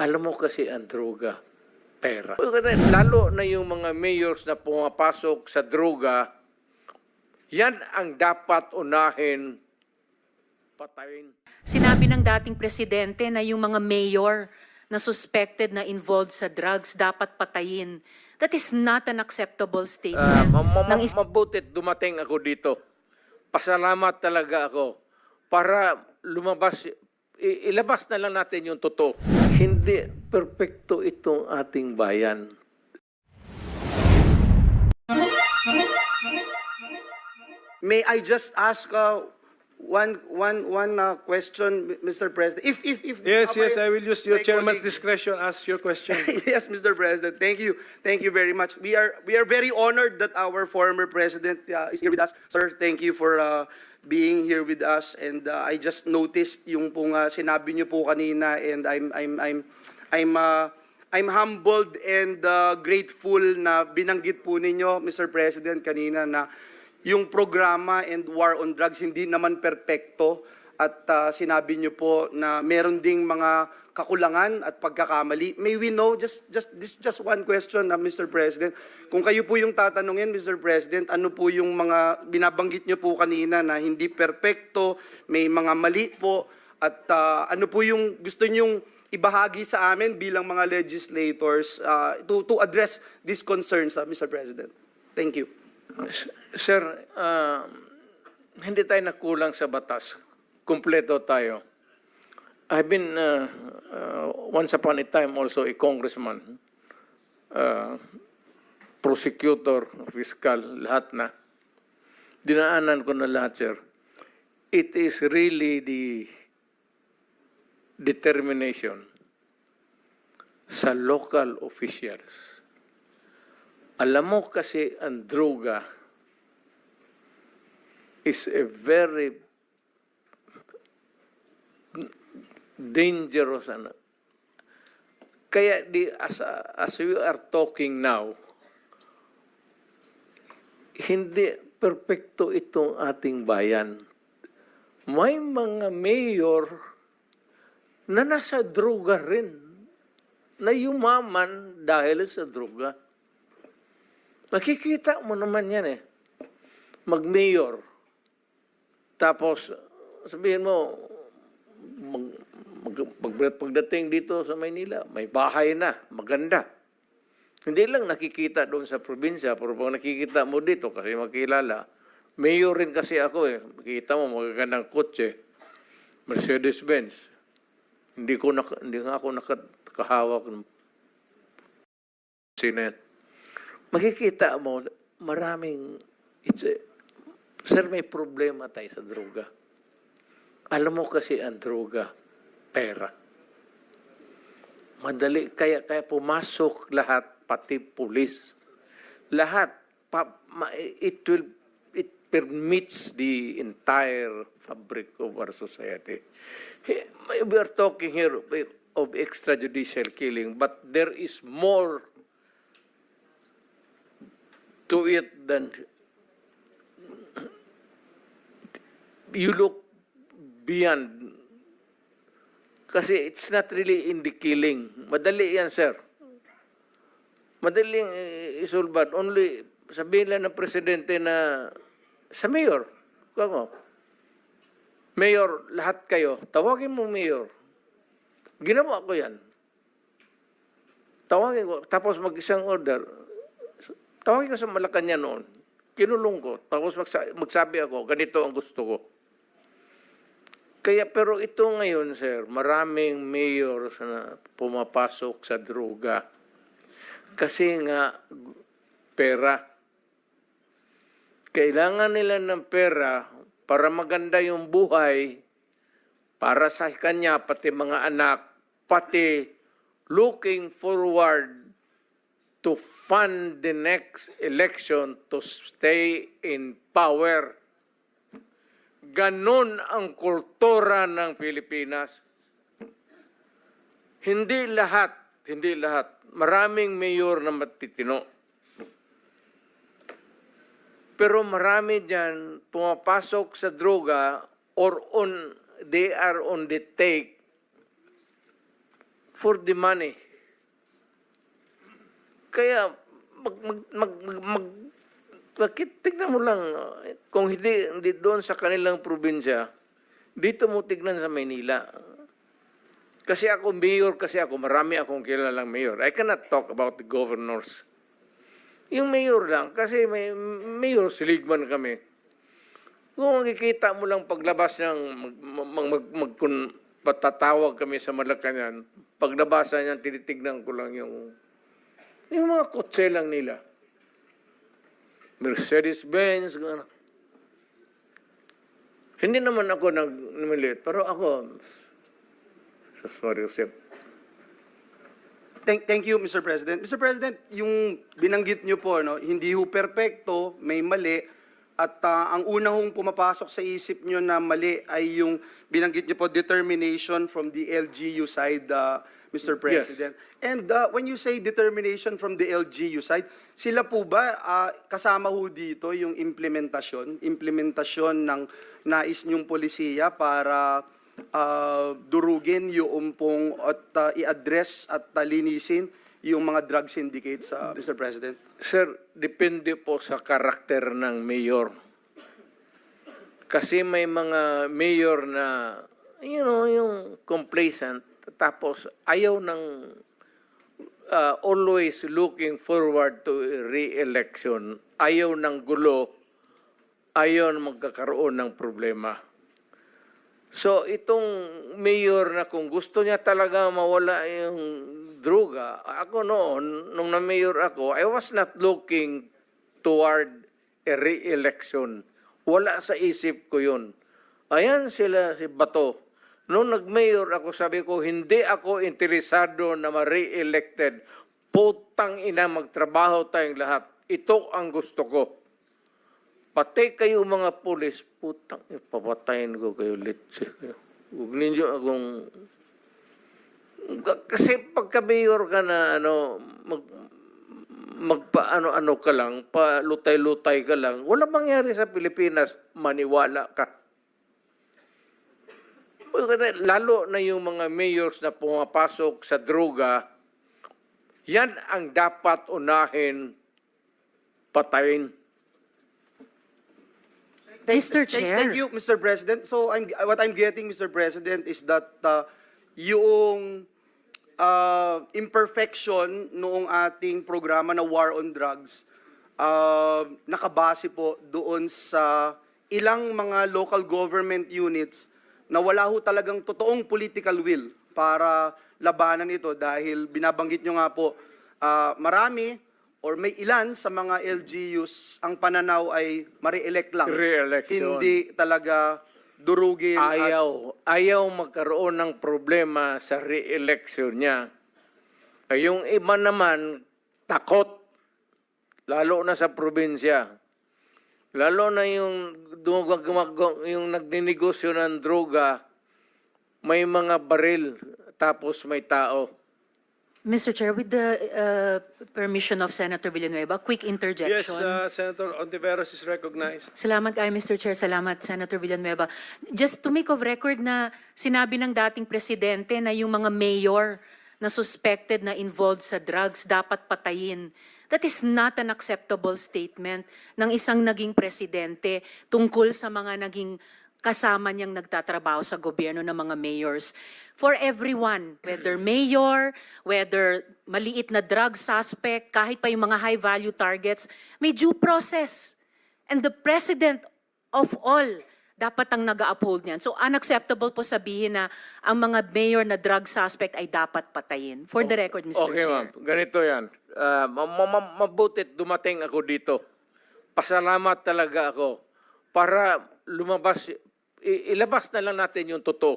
Alam mo kasi ang droga, pera. Lalo na yung mga mayors na pumapasok sa droga, yan ang dapat unahin patayin. Sinabi ng dating presidente na yung mga mayor na suspected na involved sa drugs dapat patayin. That is not an acceptable statement. ma- ma- ng is- mabutit dumating ako dito. Pasalamat talaga ako para lumabas, ilabas na lang natin yung totoo. Hindi perpekto itong ating bayan. May I just ask uh, one, one, one uh, question, Mr. President? If, if, if. Yes, yes, my- I will use your chairman's colleague- discretion. Ask your question. yes, Mr. President. Thank you. Thank you very much. We are we are very honored that our former president uh, is here with us. Sir, thank you for uh, being here with us. And uh, I just noticed yung pong uh, sinabi niyo po kanina and I'm I'm I'm I'm uh, I'm humbled and uh, grateful na binanggit po ninyo, Mr. President, kanina na yung programa and war on drugs hindi naman perpekto at uh, sinabi niyo po na meron ding mga kakulangan at pagkakamali. May we know just just this just one question na Mr. President. Kung kayo po yung tatanungin Mr. President, ano po yung mga binabanggit niyo po kanina na hindi perpekto, may mga mali po at uh, ano po yung gusto niyong ibahagi sa amin bilang mga legislators uh, to to address these concerns, uh, Mr. President. Thank you. Sir, ah, hindi tayo nakulang sa batas. Kumpleto tayo. I've been, ah, ah, once upon a time, also a congressman, ah, prosecutor, fiscal, lahat na. Dinaanan ko na lahat, sir. It is really the determination sa local officials. Alam mo kasi ang droga is a very dangerous ano. Kaya di as as we are talking now hindi perpekto itong ating bayan. May mga mayor na nasa droga rin na yumaman dahil sa droga. Makikita mo naman yan eh. Mag-mayor. Tapos, sabihin mo, mag, pag- pagdating dito sa Maynila, may bahay na, maganda. Hindi lang nakikita doon sa probinsya, pero pag nakikita mo dito, kasi makilala, mayor rin kasi ako eh. Makikita mo, magagandang kotse, Mercedes-Benz. Hindi ko naka, hindi nga ako nakahawak ng Senate. Makikita mo, maraming, it's a, sir, may problema tayo sa droga. Alam mo kasi ang droga, pera. Madali, kaya, kaya pumasok lahat, pati pulis. Lahat, pa, it will, it permits the entire fabric of our society. We are talking here of extrajudicial killing, but there is more to it than you look beyond. Kasi it's not really in the killing. Madali yan, sir. Madaling isulbat. Only, sabihin lang ng presidente na sa mayor. Kako. Mayor, lahat kayo, tawagin mo mayor. Ginawa ko yan. Tawagin ko, tapos mag-isang order. Tawagin ko sa Malacanang noon. Kinulong ko. Tapos magsa- magsabi ako, ganito ang gusto ko. Kaya pero ito ngayon, sir, maraming mayor na pumapasok sa droga. Kasi nga, pera. Kailangan nila ng pera para maganda yung buhay, para sa kanya, pati mga anak, pati looking forward to fund the next election to stay in power. Ganon ang kultura ng Pilipinas. Hindi lahat, hindi lahat. Maraming mayor na matitino. Pero marami dyan pumapasok sa droga or on, they are on the take for the money. Kaya, mag, mag, mag, mag, mag bakit, tignan mo lang, kung hindi, hindi doon sa kanilang probinsya, dito mo tignan sa Maynila. Kasi ako mayor, kasi ako, marami akong kilalang mayor. I cannot talk about the governors. Yung mayor lang, kasi may mayor, siligman kami. Kung makikita mo lang paglabas ng mag, mag, mag, mag, patatawag kami sa Malacanang, paglabasan niyan, tinitignan ko lang yung yung mga kotse lang nila. Mercedes-Benz, gano'n. Hindi naman ako nag-miliit, pero ako, so sorry, Josep. Thank, thank you, Mr. President. Mr. President, yung binanggit niyo po, no, hindi ho perpekto, may mali, at ah, ang una hong pumapasok sa isip niyo na mali ay yung binanggit niyo po, determination from the LGU side, ah, Mr. Yes. President. And ah, when you say determination from the LGU side, sila po ba ah, kasama ho dito yung implementasyon, implementasyon ng nais niyong polisiya para ah, durugin yung pong at ah, i-address at ah, linisin yung mga drug syndicates, ah, Mr. President? Sir, depende po sa karakter ng mayor. Kasi may mga mayor na, you know, yung complacent, tapos ayaw ng uh, always looking forward to re-election, ayaw ng gulo, ayaw magkakaroon ng problema. So itong mayor na kung gusto niya talaga mawala yung droga, ako noon, nung na-mayor ako, I was not looking toward a re-election. Wala sa isip ko yun. Ayan sila, si Bato. Nung nag-mayor ako, sabi ko, hindi ako interesado na ma-re-elected. Putang ina, magtrabaho tayong lahat. Ito ang gusto ko. Pati kayo mga pulis, putang, papatayin ko kayo litsi. Huwag ninyo akong... Kasi pagka mayor ka na, ano, mag, magpa-ano-ano ka lang, pa lutay-lutay ka lang, wala mangyari sa Pilipinas, maniwala ka. Lalo na yung mga mayors na pumapasok sa droga, yan ang dapat unahin patayin. Mr. Thank- Chair. Thank you, Mr. President. So I'm, what I'm getting, Mr. President, is that uh, yung uh, imperfection noong ating programa na War on Drugs, uh, nakabase po doon sa ilang mga local government units na wala ho talagang totoong political will para labanan ito dahil binabanggit nyo nga po, uh, marami or may ilan sa mga LGUs ang pananaw ay ma-re-elect lang. Re-election. Hindi talaga durugin. at- Ayaw, ayaw magkaroon ng problema sa re-election niya. Ay, Yung iba naman, takot. Lalo na sa probinsya. Lalo na yung, yung nagninegosyo ng droga, may mga baril, tapos may tao. Mr. Chair, with the uh, permission of Senator Villanueva, quick interjection. Yes, uh, Senator Ontiveros is recognized. Salamat kay Mr. Chair. Salamat, Senator Villanueva. Just to make of record na sinabi ng dating presidente na yung mga mayor na suspected na involved sa drugs dapat patayin. That is not an acceptable statement ng isang naging presidente tungkol sa mga naging kasama niyang nagtatrabaho sa gobyerno ng mga mayors. For everyone, whether mayor, whether maliit na drug suspect, kahit pa yung mga high-value targets, may due process. And the president of all dapat ang nag-uphold niyan. So unacceptable po sabihin na ang mga mayor na drug suspect ay dapat patayin. For the record, Mr. Okay, ma'am. Chair. Ganito yan. Ah, ma- ma- mabutit dumating ako dito. Pasalamat talaga ako para lumabas, ilabas na lang natin yung totoo.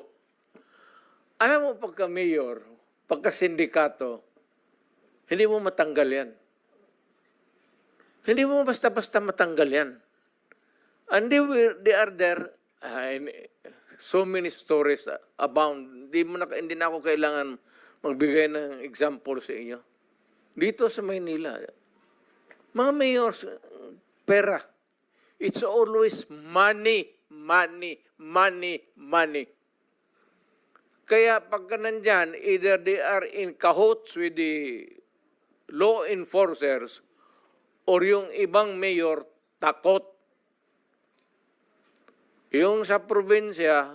Alam mo, pagka mayor, pagka sindikato, hindi mo matanggal yan. Hindi mo basta-basta matanggal yan. And they, were, they are there, ah, in- so many stories abound. Hindi, mo na, hindi na ako kailangan magbigay ng example sa inyo. Dito sa Maynila, mga mayors, pera. It's always money, money, money, money. Kaya pagka nandyan, either they are in cahoots with the law enforcers or yung ibang mayor takot. Yung sa probinsya,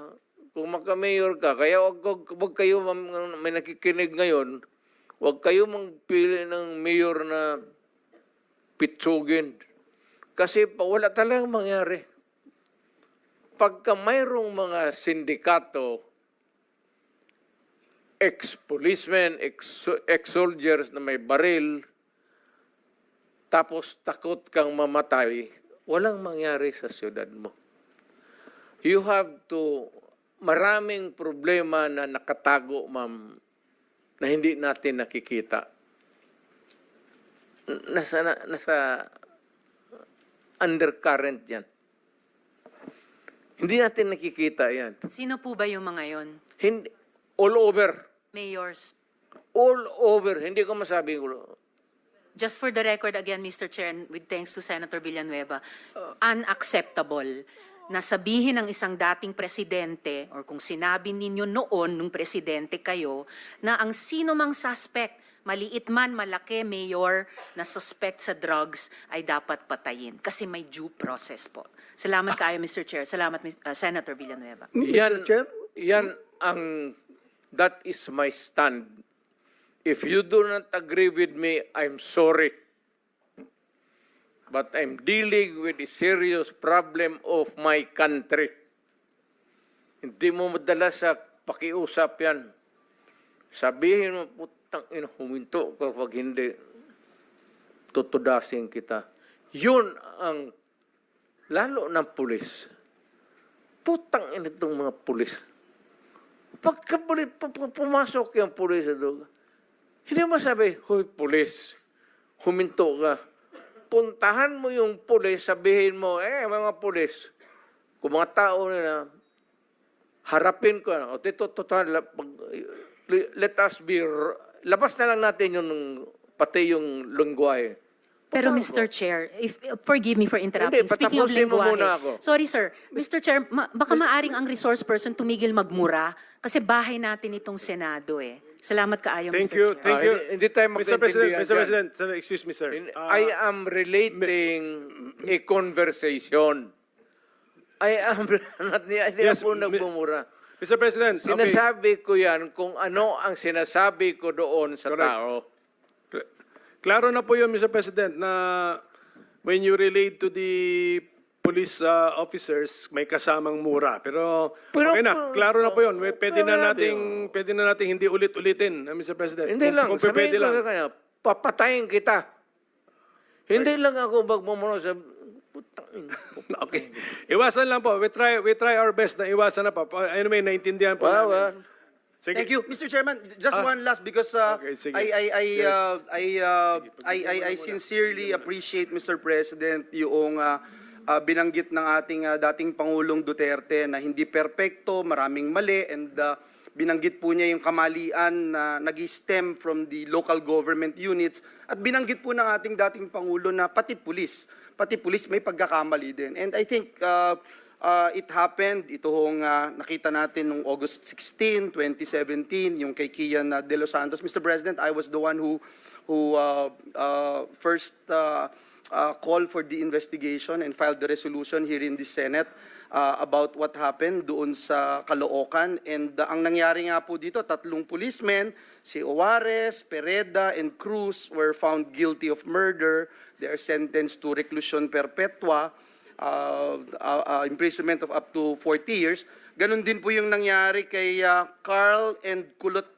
kung magka-mayor ka, kaya wag, wag, wag kayo, may nakikinig ngayon, wag kayo magpili ng mayor na pitsugin. Kasi wala talagang mangyari. Pagka mayroong mga sindikato, ex-policemen, ex- ex-soldiers na may baril, tapos takot kang mamatay, walang mangyari sa siyudad mo. You have to, maraming problema na nakatago, ma'am, na hindi natin nakikita. Nasa, na- nasa undercurrent yan. Hindi natin nakikita yan. Sino po ba yung mga yon? Hindi, all over. Mayors. All over. Hindi ko masabi ko. Just for the record again, Mr. Chair, and with thanks to Senator Villanueva, unacceptable na sabihin ng isang dating presidente or kung sinabi ninyo noon nung presidente kayo na ang sino mang suspect, maliit man, malaki, mayor, na suspect sa drugs ay dapat patayin kasi may due process po. Salamat kayo, Mr. Chair. Salamat, uh, Senator Villanueva. Yan, Mr. Chair? yan ang, that is my stand. If you do not agree with me, I'm sorry. But I'm dealing with a serious problem of my country. Hindi mo madala sa pakiusap yan. Sabihin mo, putang ina, huminto ka pag hindi, tutudasin kita. Yun ang, lalo ng pulis. Putang ina itong mga pulis. Pagka pulis, pu- pu- pumasok yung pulis doon, hindi mo sabi, Hoy, pulis, huminto ka. Puntahan mo yung pulis, sabihin mo, eh, mga pulis, kung mga tao na harapin ko, o tito, total, let us be, labas na lang natin yung, pati yung lungwahe. Pero Mr. Chair, if forgive me for interrupting. Hindi, Speaking of lengguwahe. muna ako. Sorry sir, Mr. Chair, ma- baka maaring ang resource person tumigil magmura kasi bahay natin itong Senado eh. Salamat kaayo, Thank Mr. you, Chair. thank Ah, you. hindi- hindi tayo Mr. President, magkaintindihan Mr. dyan. President, sir, excuse me, sir. In- Ah, I am relating a conversation. I am not hindi Yes, ako mi- nagmumura. Mr. President, okay. Sinasabi ko yan kung ano ang sinasabi ko doon sa Correct. tao. Cl- Klaro na po yun, Mr. President, na when you relate to the police uh, officers, may kasamang mura. Pero, Pero- okay na, klaro na po yun. May- Pwede na Pero- nating, pwede na nating hindi ulit-ulitin, uh, Mr. President. Hindi Kung- lang, Kung sabihin pwede ko lang. sa kanya, papatayin kita. Hindi lang ako magmumura sa... Putang ina. Okay. Iwasan lang po. We try, we try our best na iwasan na po. Anyway, naintindihan po Well, namin. well, Sige. Thank you, Mr. Chairman. Just Ah. one last because uh, Okay, sige. I I I, Yes. uh, I, uh, I I I sincerely appreciate Mr. President yung uh, uh, binanggit ng ating uh, dating Pangulong Duterte na hindi perpekto, maraming mali and uh, binanggit po niya yung kamalian na nag-stem from the local government units at binanggit po ng ating dating Pangulo na pati pulis, pati pulis may pagkakamali din. And I think uh, uh, it happened, ito hong uh, nakita natin noong August 16, 2017, yung kay Kian uh, De Los Santos. Mr. President, I was the one who, who uh, uh, first uh, uh, called for the investigation and filed the resolution here in the Senate uh, about what happened doon sa Caloocan. And uh, ang nangyari nga po dito, tatlong policemen, si Owares, Pereda, and Cruz were found guilty of murder. They are sentenced to reclusion perpetua uh, uh, uh, imprisonment of up to 40 years. Ganon din po yung nangyari kay uh, Carl and Kulot